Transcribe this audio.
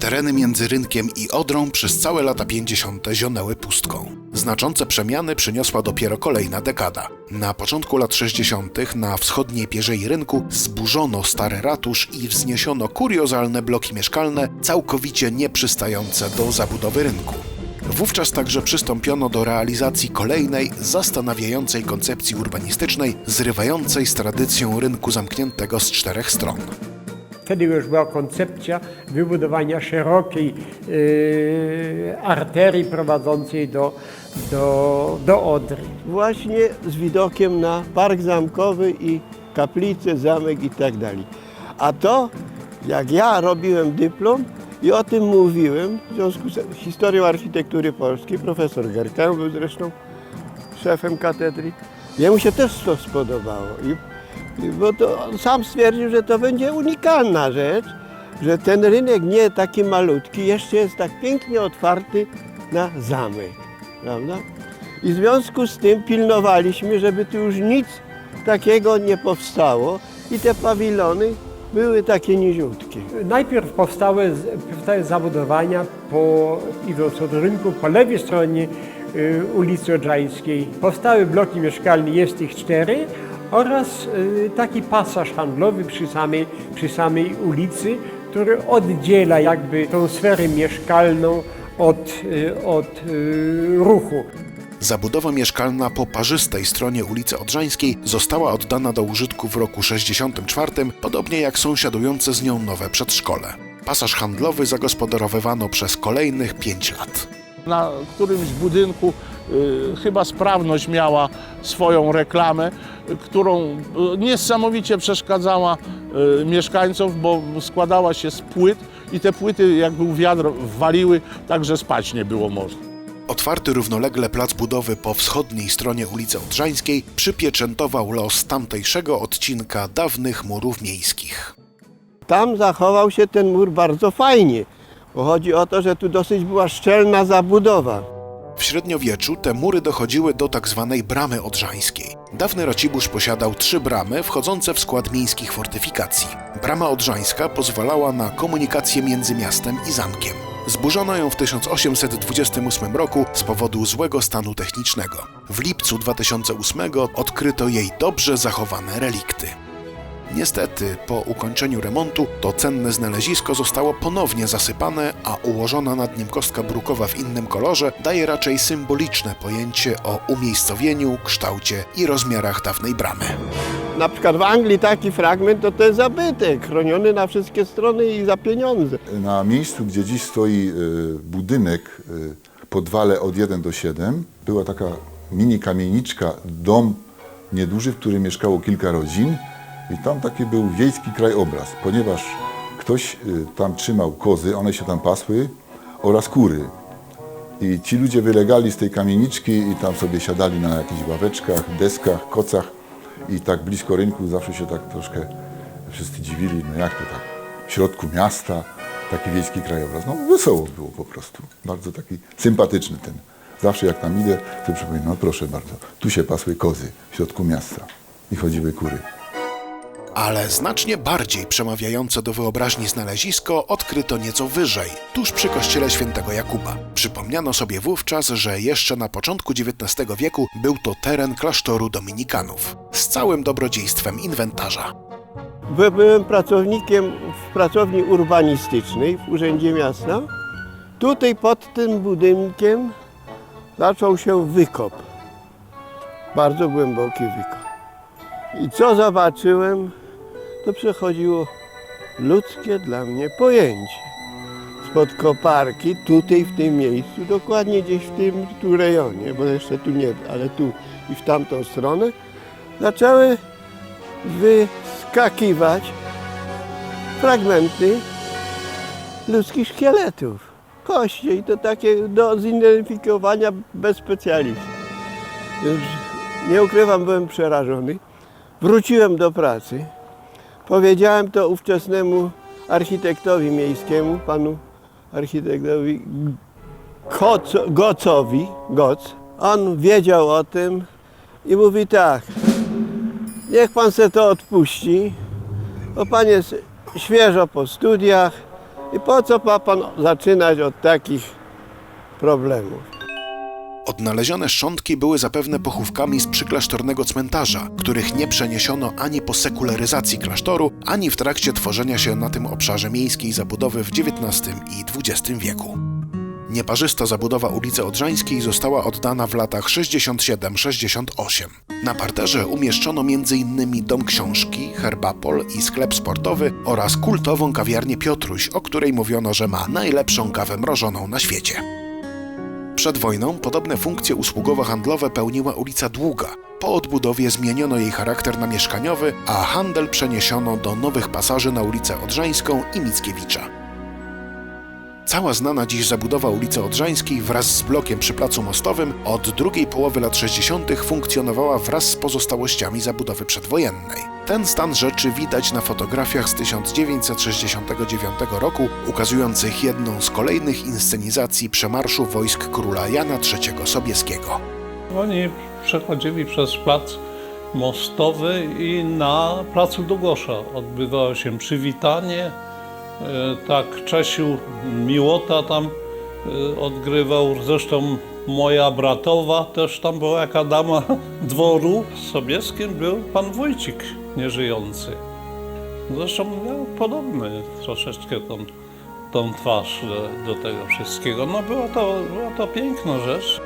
Tereny między Rynkiem i Odrą przez całe lata 50. zionęły pustką. Znaczące przemiany przyniosła dopiero kolejna dekada. Na początku lat 60. na wschodniej pierzei rynku zburzono stary ratusz i wzniesiono kuriozalne bloki mieszkalne, całkowicie nieprzystające do zabudowy rynku. Wówczas także przystąpiono do realizacji kolejnej, zastanawiającej koncepcji urbanistycznej, zrywającej z tradycją rynku zamkniętego z czterech stron. Wtedy już była koncepcja wybudowania szerokiej e, arterii prowadzącej do, do, do Odry. Właśnie z widokiem na park zamkowy i kaplice, zamek i tak dalej. A to, jak ja robiłem dyplom i o tym mówiłem, w związku z historią architektury polskiej, profesor Gerkę był zresztą szefem katedry, jemu się też to spodobało. I bo to on sam stwierdził, że to będzie unikalna rzecz, że ten rynek nie taki malutki, jeszcze jest tak pięknie otwarty na zamek, prawda? I w związku z tym pilnowaliśmy, żeby tu już nic takiego nie powstało i te pawilony były takie niziutkie. Najpierw powstały, powstały zabudowania po, idąc od rynku po lewej stronie y, ulicy Odrzańskiej. Powstały bloki mieszkalne, jest ich cztery oraz y, taki pasaż handlowy przy samej, przy samej ulicy, który oddziela jakby tą sferę mieszkalną od, y, od y, ruchu. Zabudowa mieszkalna po parzystej stronie ulicy Odrzańskiej została oddana do użytku w roku 64, podobnie jak sąsiadujące z nią nowe przedszkole. Pasaż handlowy zagospodarowywano przez kolejnych 5 lat. Na którymś budynku chyba sprawność miała swoją reklamę, y, którą y, niesamowicie przeszkadzała y, mieszkańcom, bo składała się z płyt i te płyty jak był wiatr waliły, także spać nie było można. Otwarty równolegle plac budowy po wschodniej stronie ulicy Odrzańskiej przypieczętował los tamtejszego odcinka dawnych murów miejskich. Tam zachował się ten mur bardzo fajnie, bo chodzi o to, że tu dosyć była szczelna zabudowa. W średniowieczu te mury dochodziły do tak zwanej bramy odrzańskiej. Dawny Racibórz posiadał trzy bramy wchodzące w skład miejskich fortyfikacji. Brama odrzańska pozwalała na komunikację między miastem i zamkiem. Zburzono ją w 1828 roku z powodu złego stanu technicznego. W lipcu 2008 odkryto jej dobrze zachowane relikty. Niestety, po ukończeniu remontu, to cenne znalezisko zostało ponownie zasypane, a ułożona nad nim kostka brukowa w innym kolorze daje raczej symboliczne pojęcie o umiejscowieniu, kształcie i rozmiarach dawnej bramy. Na przykład w Anglii taki fragment to jest zabytek, chroniony na wszystkie strony i za pieniądze. Na miejscu, gdzie dziś stoi y, budynek y, podwale od 1 do 7, była taka mini kamieniczka, dom nieduży, w którym mieszkało kilka rodzin i tam taki był wiejski krajobraz, ponieważ ktoś y, tam trzymał kozy, one się tam pasły oraz kury. I ci ludzie wylegali z tej kamieniczki i tam sobie siadali na jakichś ławeczkach, deskach, kocach i tak blisko rynku zawsze się tak troszkę wszyscy dziwili, no jak to tak, w środku miasta, taki wiejski krajobraz. No wesoło było po prostu, bardzo taki sympatyczny ten. Zawsze jak tam idę, to przypominam, no proszę bardzo, tu się pasły kozy w środku miasta i chodziły kury. Ale znacznie bardziej przemawiające do wyobraźni znalezisko odkryto nieco wyżej, tuż przy kościele świętego Jakuba. Przypomniano sobie wówczas, że jeszcze na początku XIX wieku był to teren klasztoru dominikanów, z całym dobrodziejstwem inwentarza. By- Byłem pracownikiem w pracowni urbanistycznej w Urzędzie Miasta. Tutaj pod tym budynkiem zaczął się wykop. Bardzo głęboki wykop. I co zobaczyłem, to przechodziło ludzkie dla mnie pojęcie. Spod koparki, tutaj w tym miejscu, dokładnie gdzieś w tym tu rejonie, bo jeszcze tu nie, ale tu i w tamtą stronę, zaczęły wyskakiwać fragmenty ludzkich szkieletów. Kości i to takie do zidentyfikowania bez specjalisty. Więc nie ukrywam, byłem przerażony. Wróciłem do pracy. Powiedziałem to ówczesnemu architektowi miejskiemu, panu architektowi Koco, Gocowi, Goc. On wiedział o tym i mówi tak, niech pan se to odpuści, bo pan jest świeżo po studiach I po co ma pan zaczynać od takich problemów? Odnalezione szczątki były zapewne pochówkami z przyklasztornego cmentarza, których nie przeniesiono ani po sekularyzacji klasztoru, ani w trakcie tworzenia się na tym obszarze miejskiej zabudowy w XIX i XX wieku. Nieparzysta zabudowa ulicy Odrzańskiej została oddana w latach 67-68. Na parterze umieszczono m.in. dom książki, herbapol i sklep sportowy oraz kultową kawiarnię Piotruś, o której mówiono, że ma najlepszą kawę mrożoną na świecie. Przed wojną podobne funkcje usługowo-handlowe pełniła ulica Długa. Po odbudowie zmieniono jej charakter na mieszkaniowy, a handel przeniesiono do nowych pasaży na ulicę Odrzańską i Mickiewicza. Cała znana dziś zabudowa ulicy Odrzańskiej wraz z blokiem przy Placu Mostowym od drugiej połowy lat 60. funkcjonowała wraz z pozostałościami zabudowy przedwojennej. Ten stan rzeczy widać na fotografiach z 1969 roku, ukazujących jedną z kolejnych inscenizacji przemarszu wojsk króla Jana III Sobieskiego. Oni przechodzili przez plac mostowy i na placu Długosza odbywało się przywitanie. E, Tak, Czesiu Miłota tam e, odgrywał, zresztą moja bratowa też tam była jaka dama dworu. Sobieskim był pan Wójcik nieżyjący. Zresztą miał podobny troszeczkę tą, tą twarz do, do tego wszystkiego. No była to, była to piękna rzecz.